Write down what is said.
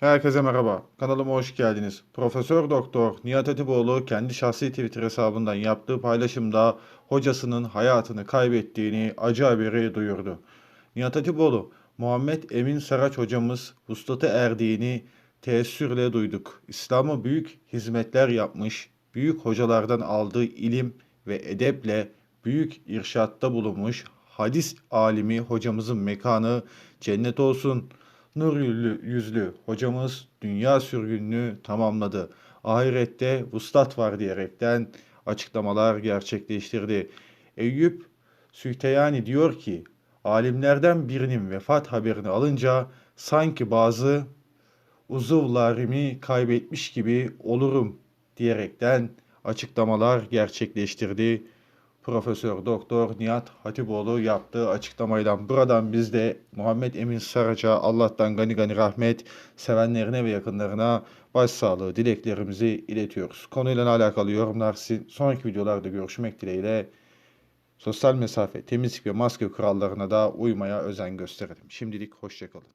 Herkese merhaba. Kanalıma hoş geldiniz. Profesör Doktor Nihat Atipoğlu kendi şahsi Twitter hesabından yaptığı paylaşımda hocasının hayatını kaybettiğini acı haberi duyurdu. Nihat Atipoğlu, Muhammed Emin Saraç hocamız vuslata erdiğini teessürle duyduk. İslam'a büyük hizmetler yapmış, büyük hocalardan aldığı ilim ve edeple büyük irşatta bulunmuş hadis alimi hocamızın mekanı cennet olsun. Nur yüzlü, hocamız dünya sürgününü tamamladı. Ahirette vuslat var diyerekten açıklamalar gerçekleştirdi. Eyüp Sühteyani diyor ki, alimlerden birinin vefat haberini alınca sanki bazı uzuvlarımı kaybetmiş gibi olurum diyerekten açıklamalar gerçekleştirdi. Profesör Doktor Nihat Hatipoğlu yaptığı açıklamayla buradan biz de Muhammed Emin Saraç'a Allah'tan gani gani rahmet sevenlerine ve yakınlarına başsağlığı dileklerimizi iletiyoruz. Konuyla alakalı yorumlar sizin sonraki videolarda görüşmek dileğiyle sosyal mesafe, temizlik ve maske kurallarına da uymaya özen gösterelim. Şimdilik hoşçakalın.